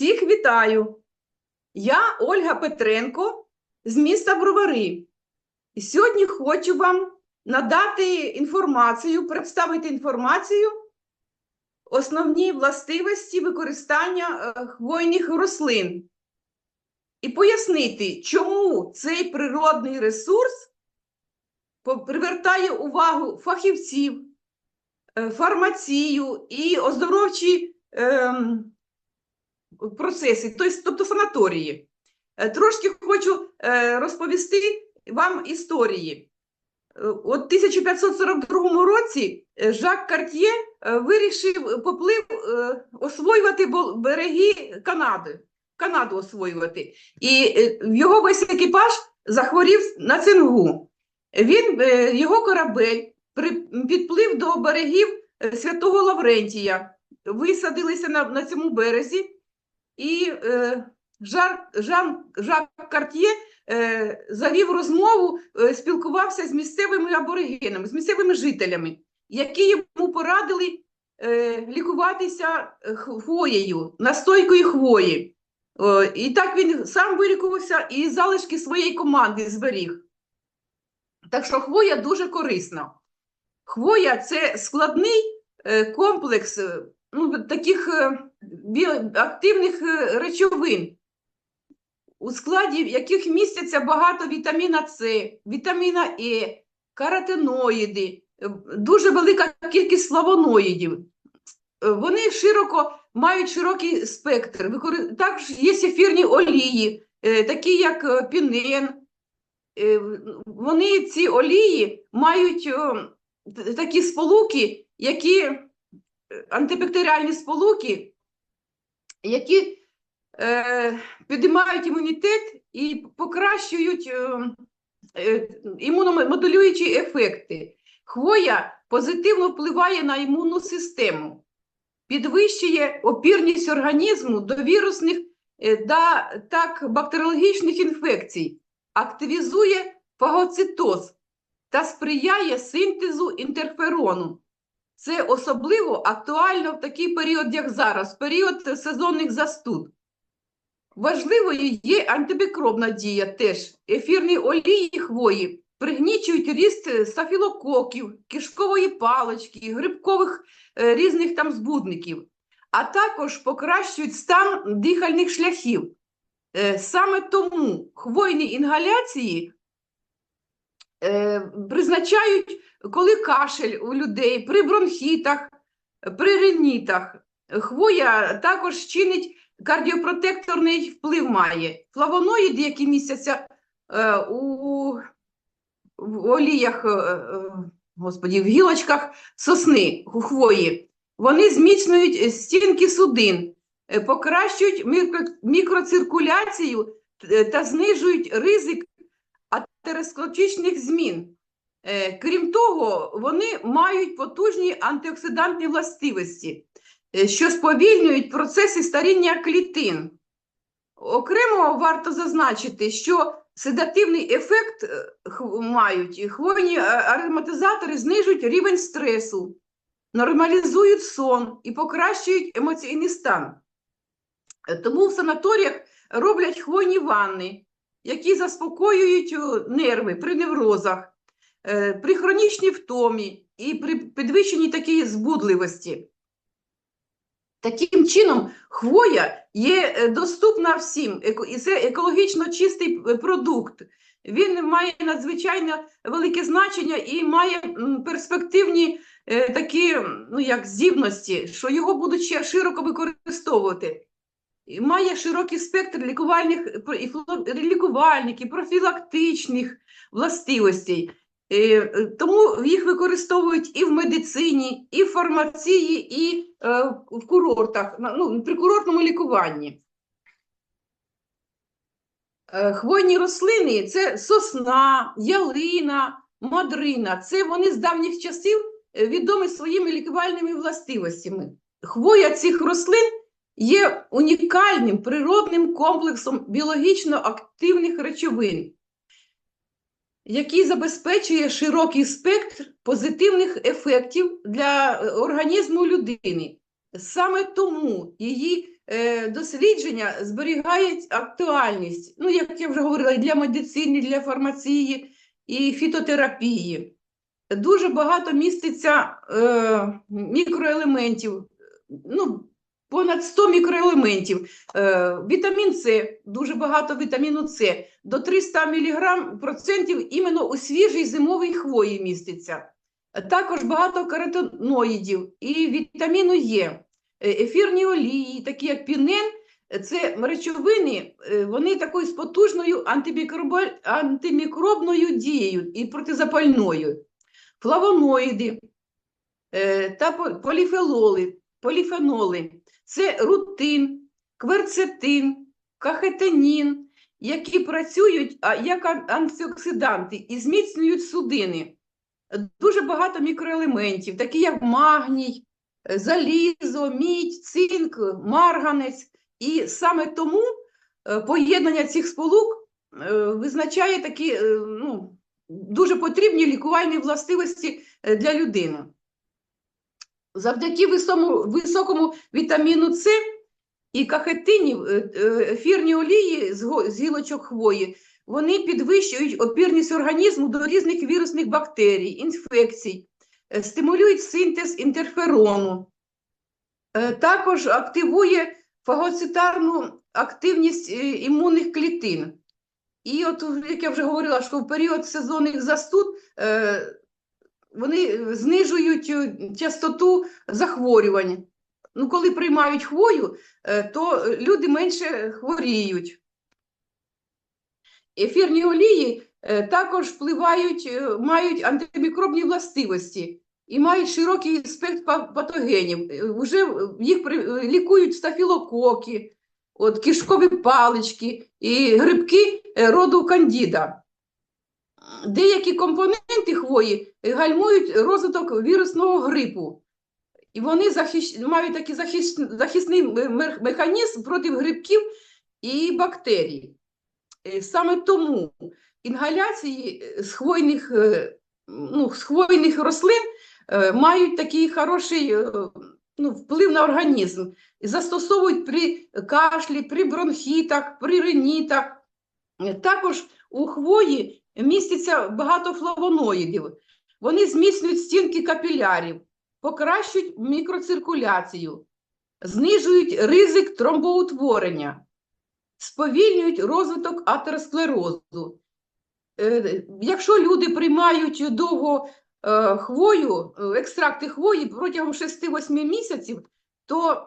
Всіх вітаю! Я Ольга Петренко з міста Бровари. І сьогодні хочу вам надати інформацію, представити інформацію основні властивості використання е, хвойних рослин і пояснити, чому цей природний ресурс привертає увагу фахівців, е, фармацію і оздоровчі ем, процеси, тобто, санаторії. Е, Трошки хочу е, розповісти вам історії. Е, От 1542 році Жак Карт'є вирішив поплив освоювати береги Канади, Канаду освоювати. І його весь екіпаж захворів на цингу. Він, його корабель підплив до берегів Святого Лаврентія, висадилися на, на цьому березі, і е, Жар, Жан, Жак Карт'є е, завів розмову, е, спілкувався з місцевими аборигенами, з місцевими жителями, які йому порадили е, лікуватися е, хвоєю, настойкою хвої. О, і так він сам вилікувався і залишки своєї команди зберіг. Так що хвоя дуже корисна. Хвоя це складний е, комплекс е, ну, таких е, біоактивних е, речовин, у складі яких містяться багато вітаміна С, вітаміна Е, каротиноїди, е, дуже велика кількість флавоноїдів. Вони широко мають широкий спектр. Також є ефірні олії, такі як пінен. Вони ці олії мають такі сполуки, які антибактеріальні сполуки, які е, підіймають імунітет і покращують е, е, імуномодулюючі ефекти. Хвоя позитивно впливає на імунну систему, підвищує опірність організму до вірусних е, да, так бактеріологічних інфекцій, активізує фагоцитоз та сприяє синтезу інтерферону. Це особливо актуально в такий період, як зараз, період сезонних застуд. Важливою є антимікробна дія теж. Ефірні олії хвої пригнічують ріст стафілококів, кишкової палички, грибкових е, різних там збудників, а також покращують стан дихальних шляхів. Е, Саме тому хвойні інгаляції е, призначають, коли кашель у людей, при бронхітах, при ринітах. Хвоя також чинить кардіопротекторний вплив має. Флавоноїди, які містяться е, у в оліях, е, е, господі, в гілочках сосни, у хвої, вони зміцнюють стінки судин, е, покращують мікро, мікроциркуляцію е, та знижують ризик атеросклеротичних змін. Е, Крім того, вони мають потужні антиоксидантні властивості, е, що сповільнюють процеси старіння клітин. Окремо варто зазначити, що седативний ефект е, мають хвойні ароматизатори знижують рівень стресу, нормалізують сон і покращують емоційний стан. Тому в санаторіях роблять хвойні ванни, які заспокоюють нерви при неврозах, при хронічній втомі і при підвищеній такій збудливості. Таким чином, хвоя є е, доступна всім, і це екологічно чистий е, продукт. Він має надзвичайно велике значення і має перспективні е, такі ну, як здібності, що його будуть ще широко використовувати. Має широкий спектр лікувальних і лікувальних, і профілактичних властивостей. Е, е, Тому їх використовують і в медицині, і в фармації, і е, в курортах, ну, при курортному лікуванні. Хвойні рослини це сосна, ялина, мадрина. Це вони з давніх часів відомі своїми лікувальними властивостями. Хвоя цих рослин є унікальним природним комплексом біологічно активних речовин, який забезпечує широкий спектр позитивних ефектів для е, організму людини. Саме тому її е, дослідження зберігають актуальність. Ну, як я вже говорила, для медицини, для фармації і фітотерапії. Дуже багато міститься е, мікроелементів, ну, понад 100 мікроелементів. Е, вітамін С, дуже багато вітаміну С, до 300 мг процентів іменно у свіжій зимовій хвої міститься. Також багато каротиноїдів і вітаміну Е, ефірні олії, такі як пінен, це речовини, е, вони такою з потужною антимікробною дією і протизапальною. Флавоноїди е, та поліфелоли, поліфеноли це рутин, кверцетин, кахетинін, які працюють як антиоксиданти і зміцнюють судини. Дуже багато мікроелементів, такі як магній, е, залізо, мідь, цинк, марганець. І саме тому е, поєднання цих сполук е, визначає такі ну, дуже потрібні лікувальні властивості для людини. Завдяки високому, високому вітаміну С і кахетинів, е, е, ефірні олії з гілочок хвої, вони підвищують опірність організму до різних вірусних бактерій, інфекцій, е, стимулюють синтез інтерферону, також активує фагоцитарну активність імунних клітин. І от, як я вже говорила, що в період сезонних застуд вони знижують е, частоту захворювань. Ну, коли приймають хвою, е, то люди менше хворіють. Ефірні олії е, також впливають, е, мають антимікробні властивості і мають широкий спектр патогенів. Е, Уже їх е, лікують стафілококи, от, кишкові палички і грибки е, роду кандіда. Деякі компоненти хвої е, гальмують розвиток вірусного грипу. І вони захищ... мають такий захищ... захисний ме- ме- механізм проти грибків і бактерій. Е, Саме тому інгаляції е, з хвойних, е, ну, з хвойних рослин е, мають такий хороший е, ну, вплив на організм. Застосовують при кашлі, при бронхітах, при ринітах. Е, Також у хвої міститься багато флавоноїдів. Вони зміцнюють стінки капілярів, покращують мікроциркуляцію, знижують ризик тромбоутворення, сповільнюють розвиток атеросклерозу. Е, Якщо люди приймають довго е, хвою, е, екстракти хвої протягом 6-8 місяців, то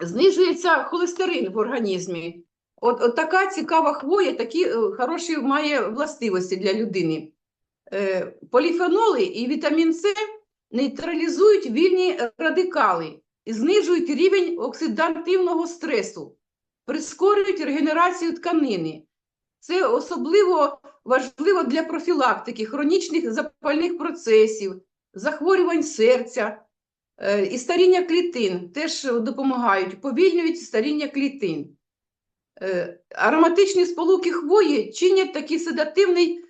знижується холестерин в організмі. От, от така цікава хвоя, такі хороші має властивості для людини. Е, Поліфеноли і вітамін С нейтралізують вільні радикали і знижують рівень оксидативного стресу, прискорюють регенерацію тканини. Це особливо важливо для профілактики хронічних запальних процесів, захворювань серця е, і старіння клітин теж допомагають, повільнюють старіння клітин. Е, Ароматичні сполуки хвої чинять такий седативний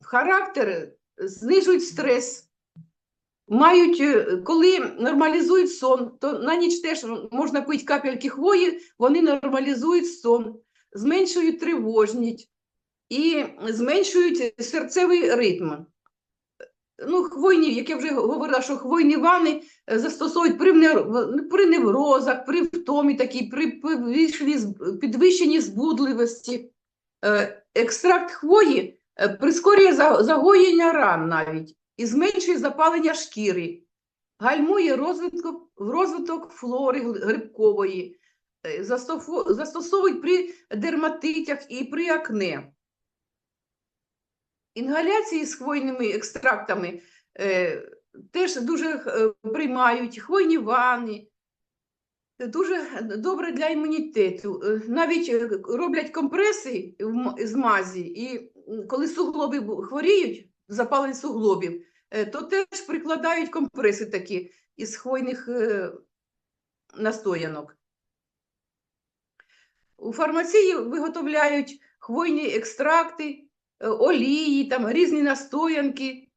характер, знижують стрес. Мають, е, коли нормалізують сон, то на ніч теж можна пити капельки хвої, вони нормалізують сон, зменшують тривожність і зменшують серцевий ритм. Ну, хвойні, як я вже говорила, що хвойні вани е, застосовують при, при неврозах, при втомі, такій, при підвищенні збудливості. Е, Екстракт хвої прискорює загоєння ран навіть і зменшує запалення шкіри, гальмує розвиток, розвиток флори грибкової, е, застосовують при дерматитях і при акне. Інгаляції з хвойними екстрактами е, теж дуже е, приймають хвойні ванни. Дуже добре для імунітету. Е, Навіть е, роблять компреси з мазі, і коли суглоби хворіють, запалення суглобів, е, то теж прикладають компреси такі із хвойних е, настоянок. У фармації виготовляють хвойні екстракти, е, олії, там різні настоянки.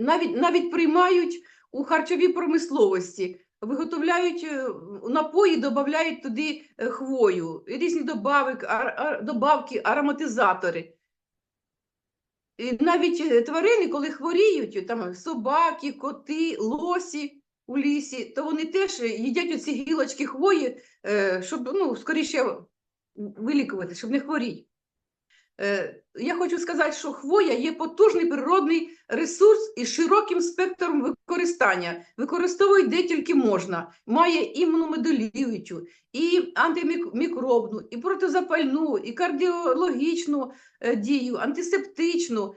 Навіть, навіть приймають у харчовій промисловості виготовляють е, напої, додають туди е, хвою, різні добавки, добавки, ароматизатори. І навіть е, тварини, коли хворіють, там собаки, коти, лосі у лісі, то вони теж їдять оці гілочки хвої, щоб ну, скоріше вилікувати, щоб не хворіти. Е, Я хочу сказати, що хвоя є потужний природний ресурс із широким спектром використання. Використовують де тільки можна. Має імуномодулюючу, і антимікробну, і протизапальну, і кардіологічну е, дію, антисептичну.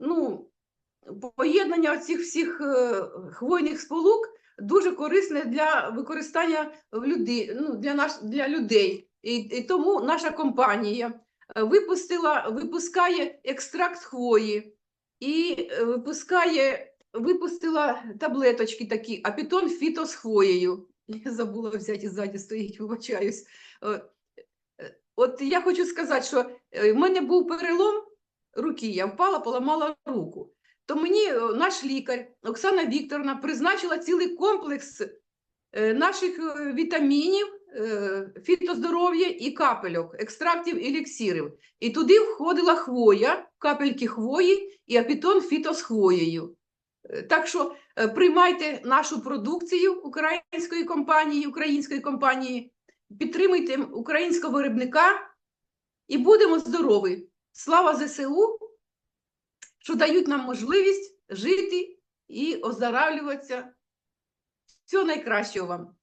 Ну, поєднання цих всіх е, хвойних сполук дуже корисне для використання в люди, ну, для, наш, для людей. І, і тому наша компанія випустила, випускає екстракт хвої і е, випускає, випустила таблеточки такі, апітон фіто з хвоєю. Я забула взяти ззаді стоїть, вибачаюсь. Е, е, От я хочу сказати, що в мене був перелом руки, я впала, поламала руку. То мені наш лікар Оксана Вікторовна призначила цілий комплекс наших вітамінів, фітоздоров'я і капельок, екстрактів еліксирів. І туди входила хвоя, капельки хвої і апітон фіто з хвоєю. Е, Так що е, приймайте нашу продукцію української компанії, української компанії, підтримуйте українського виробника і будемо здорові. Слава ЗСУ, що дають нам можливість жити і оздоравлюватися. Всього найкращого вам!